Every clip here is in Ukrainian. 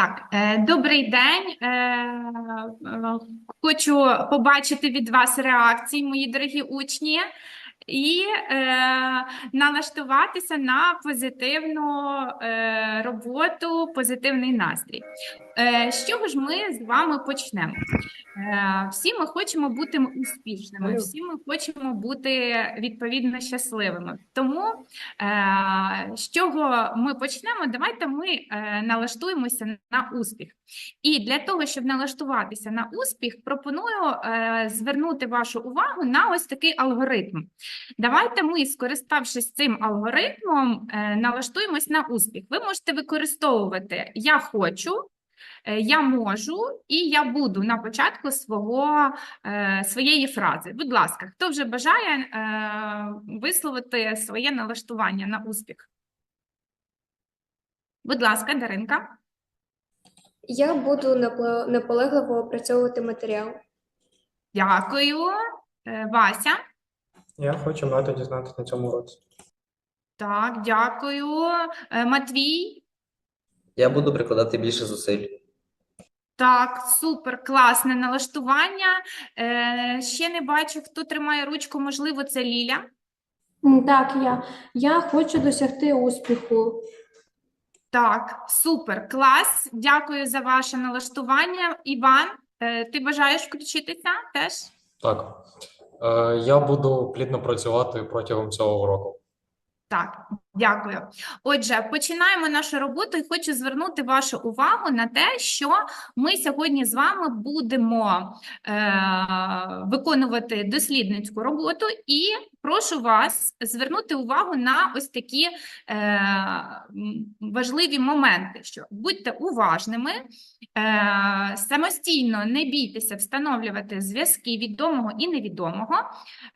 Так, е, добрий день. Е, Хочу побачити від вас реакції, мої дорогі учні, і е, налаштуватися на позитивну роботу, позитивний настрій. З чого ж ми з вами почнемо? Е, всі ми хочемо бути успішними, всі ми хочемо бути відповідно щасливими. Тому е, з чого ми почнемо? Давайте ми е, налаштуємося на успіх. І для того, щоб налаштуватися на успіх, пропоную звернути вашу увагу на ось такий алгоритм. Давайте ми, скориставшись цим алгоритмом, налаштуємось на успіх. Ви можете використовувати я хочу. Е, Я можу і я буду на початку свого, е, своєї фрази. Будь ласка, хто вже бажає е, висловити своє налаштування на успіх? Будь ласка, Даринка. Я буду наполегливо опрацьовувати матеріал. Дякую. Вася. Я хочу багато дізнатися на цьому році. Так, дякую. Матвій. Я буду прикладати більше зусиль. Так, супер, класне налаштування. Е, ще не бачу, хто тримає ручку, можливо, це Ліля. Так, я. Я хочу досягти успіху. Так, супер, клас. Дякую за ваше налаштування. Іван, е, ти бажаєш включитися теж? Так, е, я буду плідно працювати протягом цього року. Так, дякую. Отже, починаємо нашу роботу і хочу звернути вашу увагу на те, що ми сьогодні з вами будемо е, виконувати дослідницьку роботу, і прошу вас звернути увагу на ось такі е, важливі моменти, що будьте уважними, е, самостійно не бійтеся встановлювати зв'язки відомого і невідомого.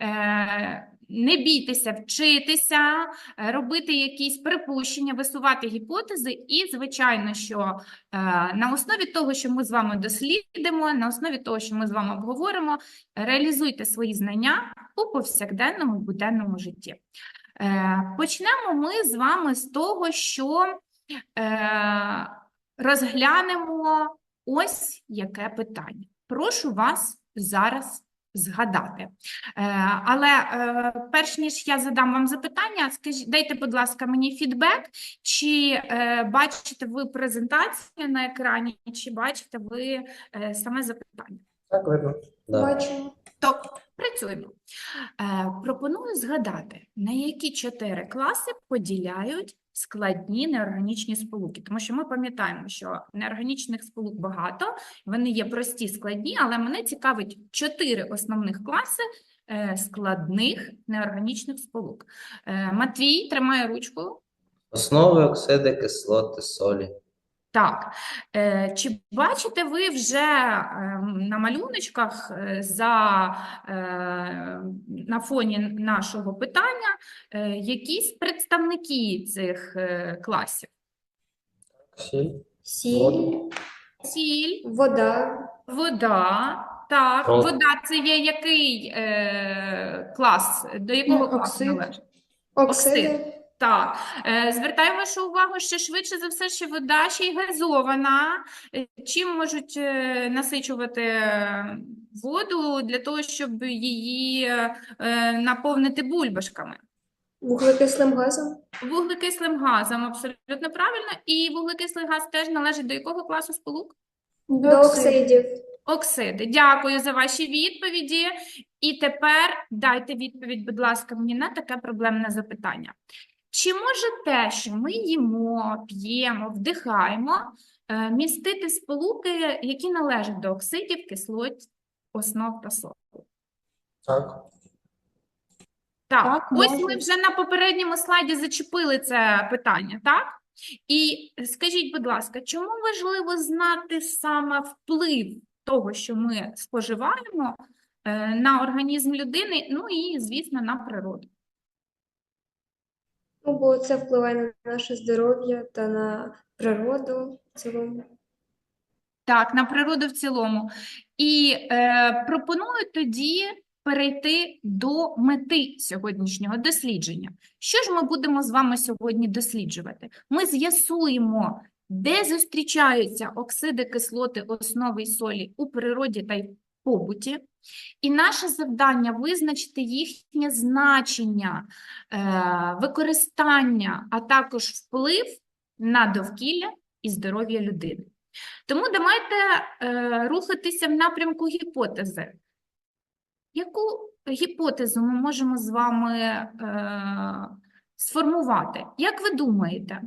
Е, не бійтеся вчитися, е, робити якісь припущення, висувати гіпотези, і, звичайно, що е, на основі того, що ми з вами дослідимо, на основі того, що ми з вами обговоримо, реалізуйте свої знання у повсякденному буденному житті. Е, Почнемо ми з вами з того, що розглянемо ось яке питання. Прошу вас зараз згадати. Е, Але е, перш ніж я задам вам запитання, скажіть, дайте, будь ласка, мені фідбек, чи е, бачите ви презентацію на екрані, чи бачите ви саме запитання? Так, видно. Да. Бачу. То працюємо. Пропоную згадати, на які чотири класи поділяють складні неорганічні сполуки. Тому що ми пам'ятаємо, що неорганічних сполук багато, вони є прості, складні, але мене цікавить чотири основних класи е, складних неорганічних сполук. Е, Матвій, тримає ручку. Основи, оксиди, кислоти, солі. Так, е, чи бачите ви вже ем, на малюночках е, за, е, на фоні нашого питання якісь представники цих класів? Сіль, Сіль, Сіль, вода, вода, так, Про- вода це є який клас, до якого класу оксид. належить? оксиди, Так, е, звертаю увагу, що швидше за все, що вода ще й газована. Е, Чим можуть е, насичувати воду для того, щоб її наповнити бульбашками? вуглекислим газом, Вуглекислим газом, абсолютно правильно. І вуглекислий газ теж належить до якого класу сполук? до оксидів. Оксиди. Дякую за ваші відповіді. І тепер дайте відповідь, будь ласка, мені на таке проблемне запитання. Чи може те, що ми їмо, п'ємо, вдихаємо, е, містити сполуки, які належать до оксидів, кислот, основ та солі? так, Так, Так, ось ми вже на попередньому слайді зачепили це питання, так? І скажіть, будь ласка, чому важливо знати саме вплив того, що ми споживаємо е, на організм людини, ну і, звісно, на природу? Ну, бо це впливає на наше здоров'я та на природу в цілому. Так, на природу в цілому. І е, пропоную тоді перейти до мети сьогоднішнього дослідження. Що ж ми будемо з вами сьогодні досліджувати? Ми з'ясуємо де зустрічаються оксиди кислоти, основи і солі у природі та й побуті. І наше завдання визначити їхнє значення, е, використання, а також вплив на довкілля і здоров'я людини. Тому давайте е, рухатися в напрямку гіпотези. Яку гіпотезу ми можемо з вами е, сформувати? Як ви думаєте,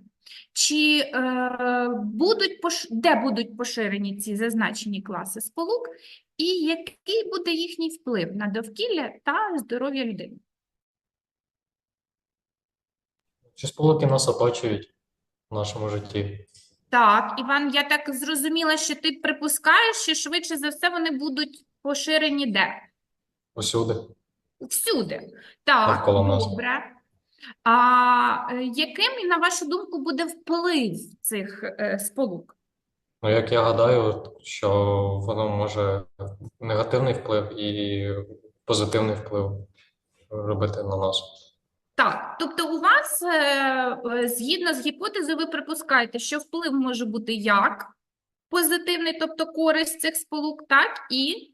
чи е, будуть де будуть поширені ці зазначені класи сполук, і який буде їхній вплив на довкілля та здоров'я людини? Ці сполуки нас оточують в нашому житті. Так, Іван, я так зрозуміла, що ти припускаєш, що швидше за все вони будуть поширені де? Усюди. Всюди. Так, Навколо нас. добре. А е, яким, на вашу думку, буде вплив цих е, сполук? Ну, як я гадаю, що воно може негативний вплив і позитивний вплив робити на нас. Так, тобто у вас, е, е, згідно з гіпотезою, ви припускаєте, що вплив може бути як позитивний, тобто користь цих сполук, так і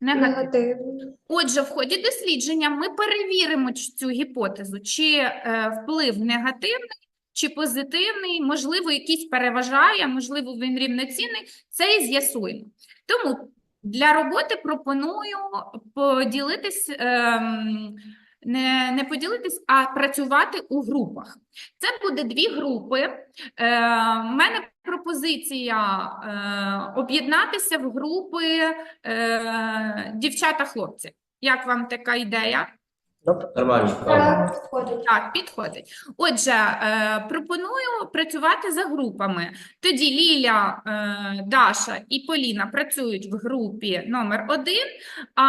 негативний. Негативно. Отже, в ході дослідження ми перевіримо цю гіпотезу, чи е, вплив негативний, чи позитивний, можливо, якийсь переважає, можливо, він рівноцінний, це і з'ясуємо. Тому для роботи пропоную поділитись, ем, не, не поділитись, а працювати у групах. Це буде дві групи. Е, в мене пропозиція е, об'єднатися в групи е, дівчата-хлопці. Як вам така ідея? Нормально. Так, підходить. Так, підходить. Отже, е, пропоную працювати за групами. Тоді Ліля, е, Даша і Поліна працюють в групі номер один, а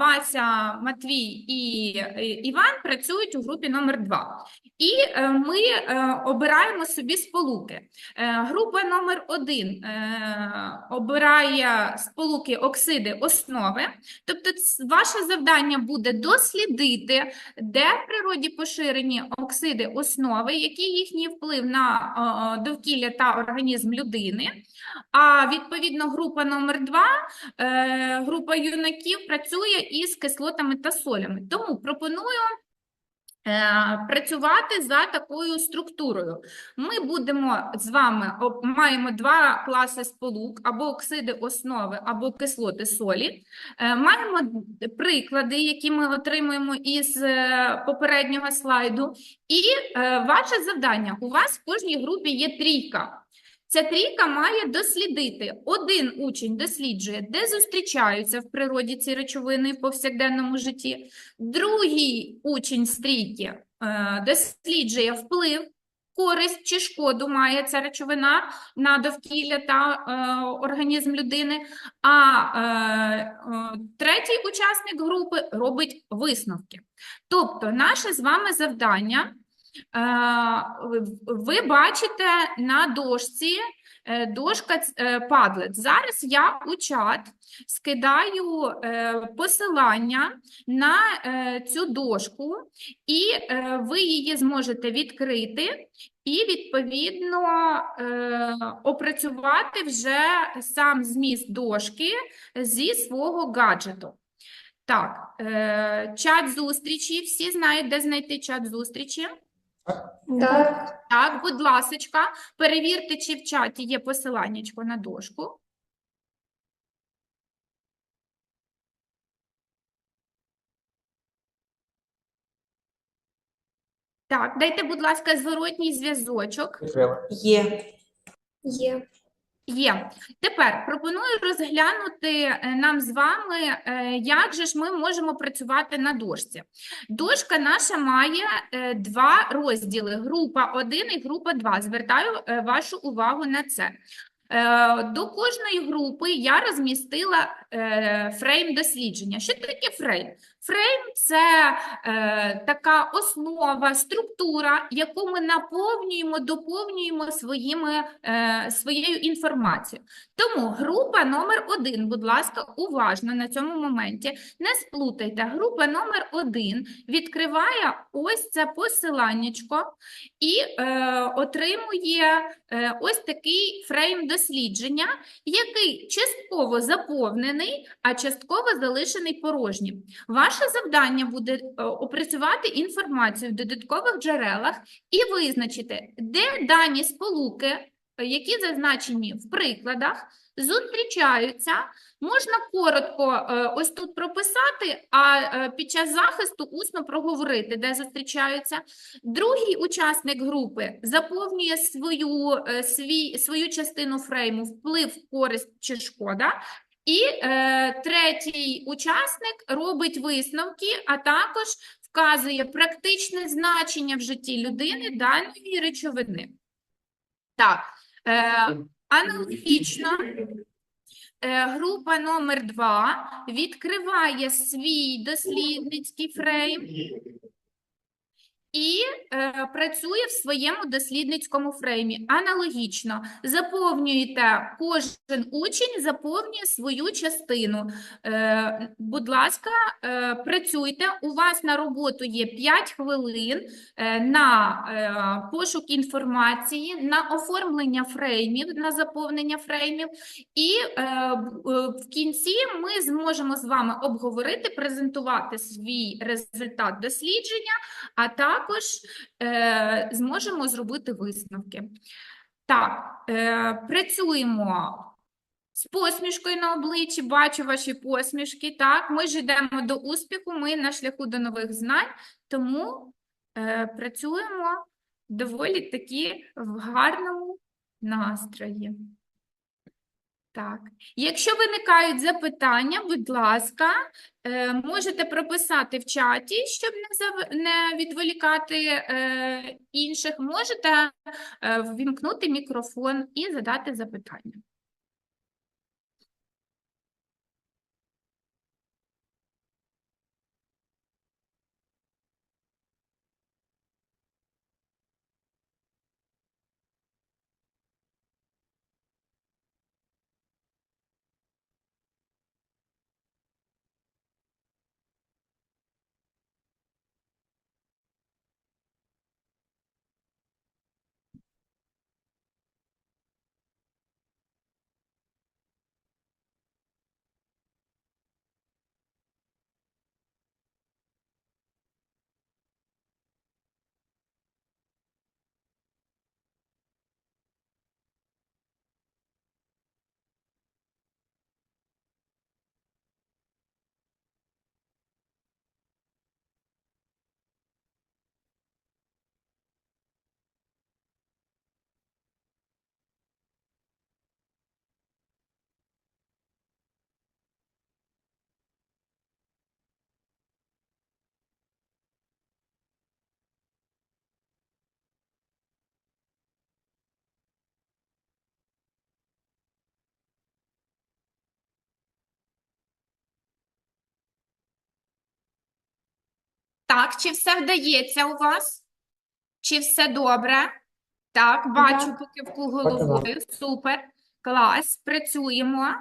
Вася, Матвій і е, Іван працюють у групі номер два. І е, ми е, обираємо собі сполуки. Е, Група номер один е, обирає сполуки оксиди основи. Тобто ц- ваше завдання буде дослідити, де в природі поширені оксиди основи, який їхній вплив на е, е, довкілля та організм людини. А відповідно група номер два, е, група юнаків працює із кислотами та солями. Тому пропоную працювати за такою структурою. Ми будемо з вами маємо два класи сполук, або оксиди основи, або кислоти солі. Е, Маємо приклади, які ми отримуємо із е, попереднього слайду. І е, ваше завдання у вас в кожній групі є трійка. Ця трійка має дослідити. Один учень досліджує, де зустрічаються в природі ці речовини в повсякденному житті. Другий учень з трійки е, досліджує вплив, користь чи шкоду має ця речовина на довкілля та е, організм людини. А е, е, третій учасник групи робить висновки. Тобто, наше з вами завдання. Е, ви- бачите на дошці е, дошка е, Padlet. Зараз я у чат скидаю посилання на цю дошку, і ви її зможете відкрити і, відповідно, опрацювати вже сам зміст дошки зі свого гаджету. Так, чат зустрічі. Всі знають, де знайти чат зустрічі? Так, Так, будь ласочка, перевірте, чи в чаті є посиланнячко на дошку. Так, дайте, будь ласка, зворотній зв'язочок. Є. є. Є. Тепер пропоную розглянути е, нам з вами, е, як же ж ми можемо працювати на дошці. Дошка наша має е, два розділи: група 1 і група 2. Звертаю вашу увагу на це. До кожної групи я розмістила фрейм дослідження. Що таке фрейм? Фрейм це е, така основа, структура, яку ми наповнюємо, доповнюємо своїми, е, своєю інформацією. Тому група номер один, будь ласка, уважно на цьому моменті. Не сплутайте. Група номер один відкриває ось це посиланнячко і е, отримує е, ось такий фрейм дослідження, який частково заповнений, а частково залишений порожнім. Ваше завдання буде е, опрацювати інформацію в додаткових джерелах і визначити, де дані сполуки, е, які зазначені в прикладах, зустрічаються. Можна коротко е, ось тут прописати, а під час захисту усно проговорити, де зустрічаються. Другий учасник групи заповнює свою, свій, свою частину фрейму вплив, користь чи шкода. І е, третій учасник робить висновки, а також вказує практичне значення в житті людини даної речовини. Так, е, аналогічно. Е, Група номер 2 відкриває свій дослідницький фрейм і е, працює в своєму дослідницькому фреймі. Аналогічно заповнюєте, кожен учень заповнює свою частину. Е, будь ласка, е, працюйте. У вас на роботу є 5 хвилин е, на е, пошук інформації, на оформлення фреймів, на заповнення фреймів. І е, е, в кінці ми зможемо з вами обговорити, презентувати свій результат дослідження, а також е, зможемо зробити висновки. Так, е, працюємо з посмішкою на обличчі, бачу ваші посмішки. Так, ми ж йдемо до успіху, ми на шляху до нових знань, тому е, працюємо доволі таки в гарному настрої. Так, якщо виникають запитання, будь ласка, е, можете прописати в чаті, щоб не, відволікати е, інших. Можете е, ввімкнути мікрофон і задати запитання. Так, чи все вдається у вас? Чи все добре? Так, бачу Так. покивку головою. Супер. Клас. Працюємо.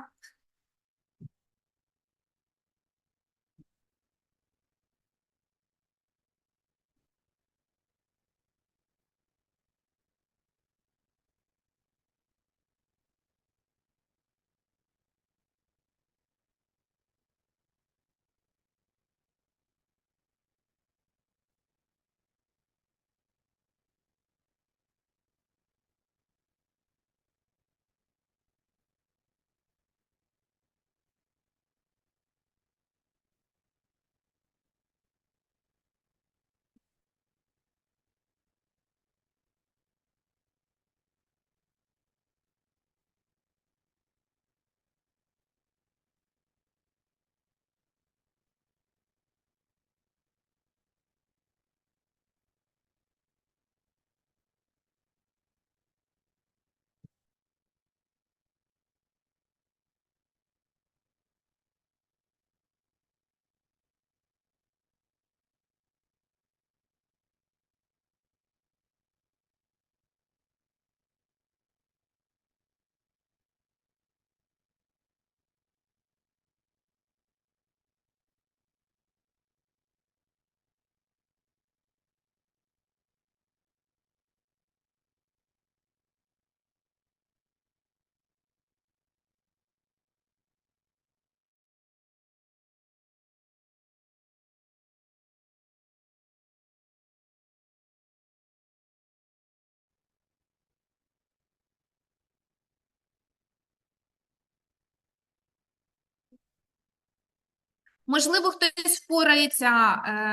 Можливо, хтось впорається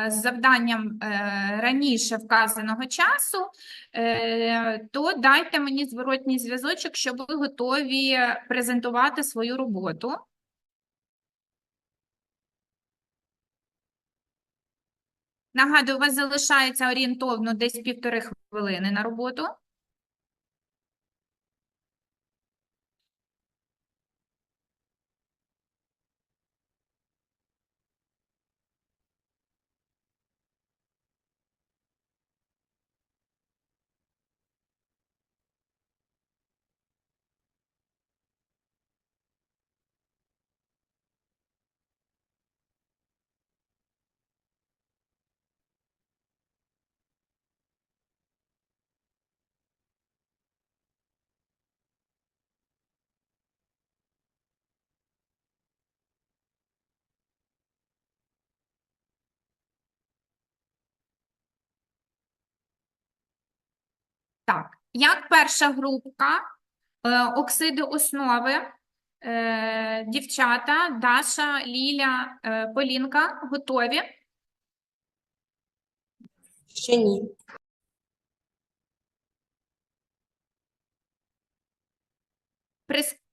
е, з завданням е, раніше вказаного часу, е, то дайте мені зворотній зв'язочок, що ви готові презентувати свою роботу. Нагадую, у вас залишається орієнтовно десь півтори хвилини на роботу. Так, як перша групка, е, оксиди основи, е, дівчата, Даша, Ліля, е, Полінка, готові? Ще ні.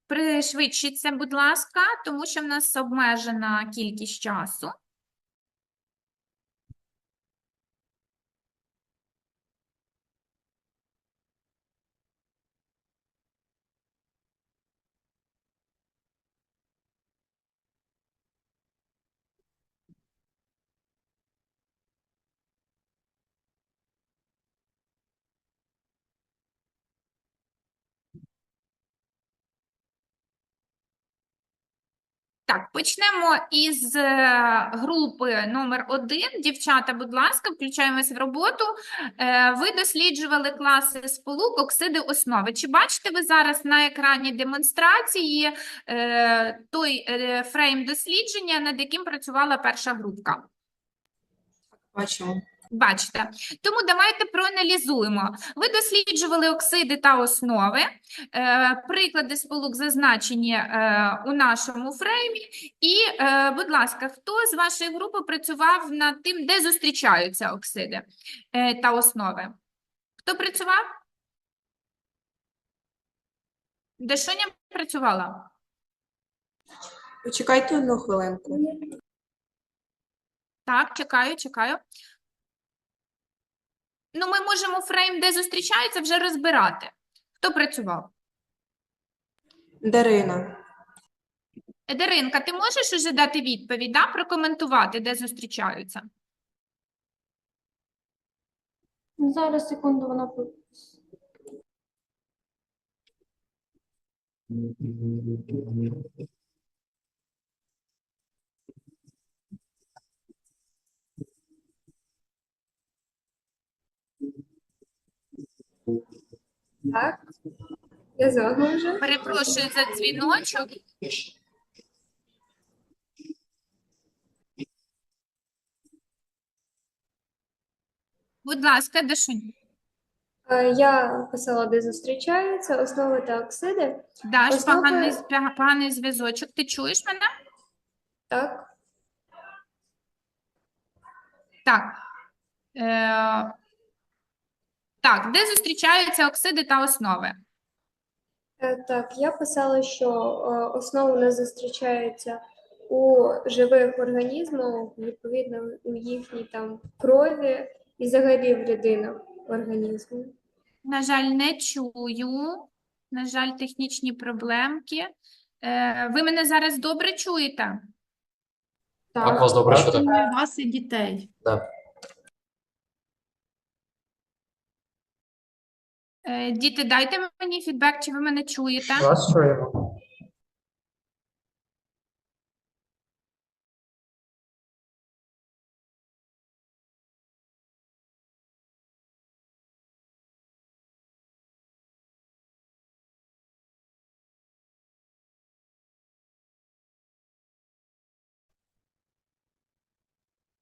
Пришвидшіться, будь ласка, тому що в нас обмежена кількість часу. Так, почнемо із е, групи номер один. Дівчата, будь ласка, включаємось в роботу. Е, Ви досліджували класи сполук, оксиди основи. Чи бачите ви зараз на екрані демонстрації е, той фрейм дослідження, над яким працювала перша групка? Бачимо. Бачите. Тому давайте проаналізуємо. Ви досліджували оксиди та основи. Е, Приклади сполук зазначені е, у нашому фреймі. І, е, будь ласка, хто з вашої групи працював над тим, де зустрічаються оксиди та основи? Хто працював? Де Шоня працювала? Почекайте одну хвилинку. Так, чекаю, чекаю. Ну, ми можемо фрейм, де зустрічаються, вже розбирати. Хто працював? Дарина. Даринка, ти можеш уже дати відповідь, да? прокоментувати, де зустрічаються? Зараз секунду вона Так. Я загружу. Перепрошую за дзвіночок. Будь ласка, Дашунь. Я писала, де зустрічаються основи та оксиди. Даш, Основи- поганий, з- поганий зв'язочок. Ти чуєш мене? Так. Так. Е, так, де зустрічаються оксиди та основи? Е, Так, я писала, що е, основи у нас зустрічаються у живих організмах, відповідно, у їхній там крові і взагалі в людинах організму. На жаль, не чую. На жаль, технічні проблемки. Е, ви мене зараз добре чуєте? Так, вас добре чути? Вас і дітей. Да. Діти, дайте мені фідбек, чи ви мене чуєте? Вас чуємо.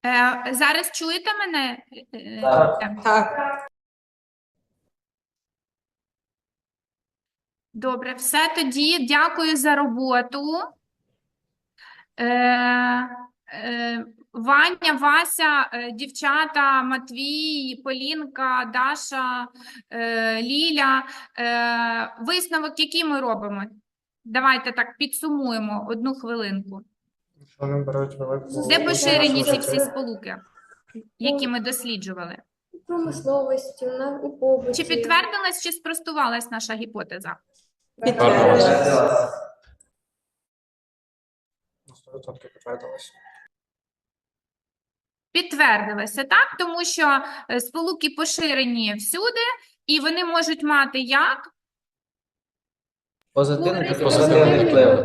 Е, зараз чуєте мене? Е, Так. е, Так. Добре, все тоді. Дякую за роботу. Е, Е, Ваня, Вася, е, дівчата, Матвій, Полінка, Даша, е, Ліля. Е, Висновок, який ми робимо? Давайте так підсумуємо одну хвилинку. Що вони беруть велику Де поширені ці всі сполуки, які ми досліджували? Промисловості, у побуті. Чи підтвердилась, чи спростувалась наша гіпотеза? Підтвердилось. Підтвердилось. Підтвердилося, так? Тому що е, сполуки поширені всюди, і вони можуть мати як? Позитивний та позитивний вплив.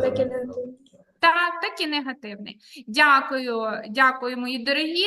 Так, так і негативний. Дякую, дякую, мої дорогі.